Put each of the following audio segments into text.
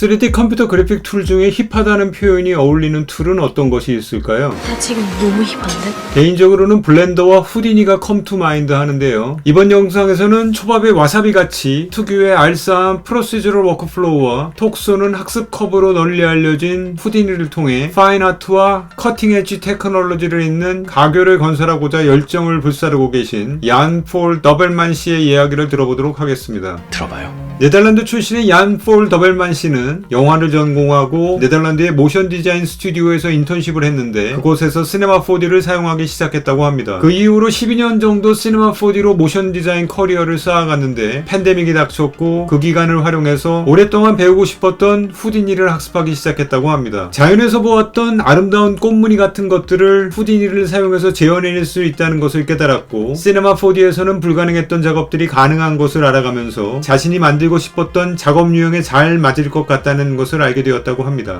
3D 컴퓨터 그래픽 툴 중에 힙하다는 표현이 어울리는 툴은 어떤 것이 있을까요? 나 지금 너무 힙한데? 개인적으로는 블렌더와 후디니가 컴투 마인드 하는데요. 이번 영상에서는 초밥의 와사비 같이 특유의 알싸한 프로시저럴 워크플로우와 톡 쏘는 학습 커브로 널리 알려진 후디니를 통해 파인 아트와 커팅 엣지 테크놀로지를 잇는 가교를 건설하고자 열정을 불사르고 계신 얀 폴 더벨만 씨의 이야기를 들어보도록 하겠습니다. 들어봐요. 네덜란드 출신의 얀 폴 더벨만 씨는 영화를 전공하고 네덜란드의 모션 디자인 스튜디오에서 인턴십을 했는데 그곳에서 시네마 4D를 사용하기 시작했다고 합니다. 그 이후로 12년 정도 시네마 4D로 모션 디자인 커리어를 쌓아갔는데 팬데믹이 닥쳤고 그 기간을 활용해서 오랫동안 배우고 싶었던 후디니를 학습하기 시작했다고 합니다. 자연에서 보았던 아름다운 꽃무늬 같은 것들을 후디니를 사용해서 재현해낼 수 있다는 것을 깨달았고 시네마 4D에서는 불가능했던 작업들이 가능한 것을 알아가면서 자신이 만들고 싶었던 작업 유형에 잘 맞을 것 같 다는 것을 알게 되었다고 합니다.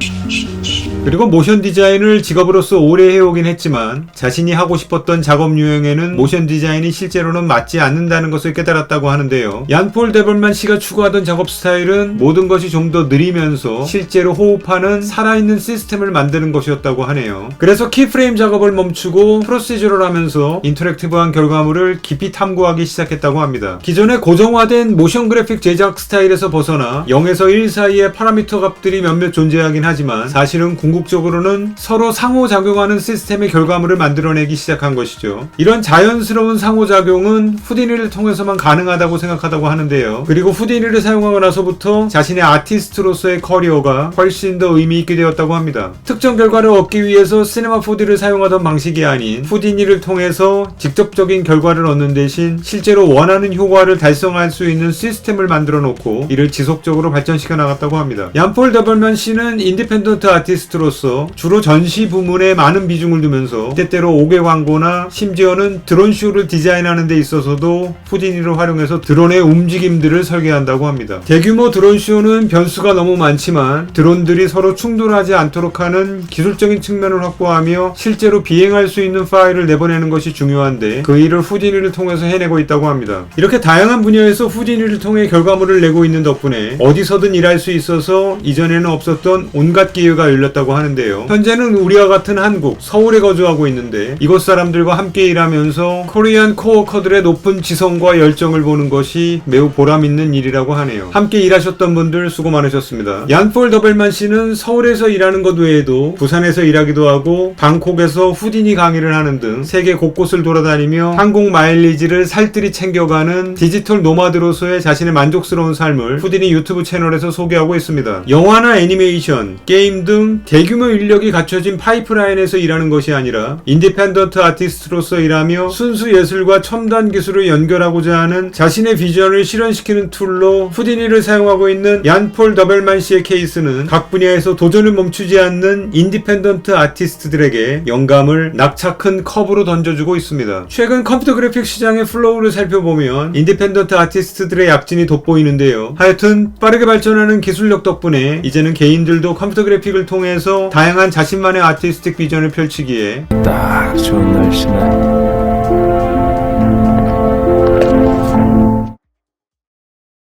그리고 모션 디자인을 직업으로서 오래 해오긴 했지만 자신이 하고 싶었던 작업 유형에는 모션 디자인이 실제로는 맞지 않는다는 것을 깨달았다고 하는데요. 얀폴 데벌만 씨가 추구하던 작업 스타일은 모든 것이 좀 더 느리면서 실제로 호흡하는 살아있는 시스템을 만드는 것이었다고 하네요. 그래서 키프레임 작업을 멈추고 프로시저를 하면서 인터랙티브한 결과물을 깊이 탐구하기 시작했다고 합니다. 기존의 고정화된 모션 그래픽 제작 스타일에서 벗어나 0에서 1 사이의 파라 미터 값들이 몇몇 존재하긴 하지만 사실은 궁극적으로는 서로 상호작용하는 시스템의 결과물을 만들어내기 시작한 것이죠. 이런 자연스러운 상호작용은 후디니를 통해서만 가능하다고 생각하다고 하는데요. 그리고 후디니를 사용하고 나서부터 자신의 아티스트로서의 커리어가 훨씬 더 의미 있게 되었다고 합니다. 특정 결과를 얻기 위해서 시네마 4D를 사용하던 방식이 아닌 후디니를 통해서 직접적인 결과를 얻는 대신 실제로 원하는 효과를 달성할 수 있는 시스템을 만들어 놓고 이를 지속적으로 발전시켜 나갔다고 합니다. 얀폴 더벌만 씨는 인디펜던트 아티스트로서 주로 전시 부문에 많은 비중을 두면서 때때로 5개 광고나 심지어는 드론 쇼를 디자인하는 데 있어서도 후디니를 활용해서 드론의 움직임들을 설계한다고 합니다. 대규모 드론 쇼는 변수가 너무 많지만 드론들이 서로 충돌하지 않도록 하는 기술적인 측면을 확보하며 실제로 비행할 수 있는 파일을 내보내는 것이 중요한데 그 일을 후디니를 통해서 해내고 있다고 합니다. 이렇게 다양한 분야에서 후디니를 통해 결과물을 내고 있는 덕분에 어디서든 일할 수 있어서 이전에는 없었던 온갖 기회가 열렸다고 하는데요. 현재는 우리와 같은 한국, 서울에 거주하고 있는데 이곳 사람들과 함께 일하면서 코리안 코어커들의 높은 지성과 열정을 보는 것이 매우 보람있는 일이라고 하네요. 함께 일하셨던 분들 수고 많으셨습니다. 얀폴 더벨만 씨는 서울에서 일하는 것 외에도 부산에서 일하기도 하고 방콕에서 후디니 강의를 하는 등 세계 곳곳을 돌아다니며 항공 마일리지를 살뜰히 챙겨가는 디지털 노마드로서의 자신의 만족스러운 삶을 후디니 유튜브 채널에서 소개하고 있습니다. 영화나 애니메이션, 게임 등 대규모 인력이 갖춰진 파이프라인에서 일하는 것이 아니라 인디펜던트 아티스트로서 일하며 순수 예술과 첨단 기술을 연결하고자 하는 자신의 비전을 실현시키는 툴로 후디니를 사용하고 있는 얀폴 더벨만 씨의 케이스는 각 분야에서 도전을 멈추지 않는 인디펜던트 아티스트들에게 영감을 낙차 큰 컵으로 던져주고 있습니다. 최근 컴퓨터 그래픽 시장의 플로우를 살펴보면 인디펜던트 아티스트들의 약진이 돋보이는데요. 하여튼 빠르게 발전하는 기술 력 덕분에 이제는 개인들도 컴퓨터 그래픽을 통해서 다양한 자신만의 아티스틱 비전을 펼치기에 딱 좋은 날씨네.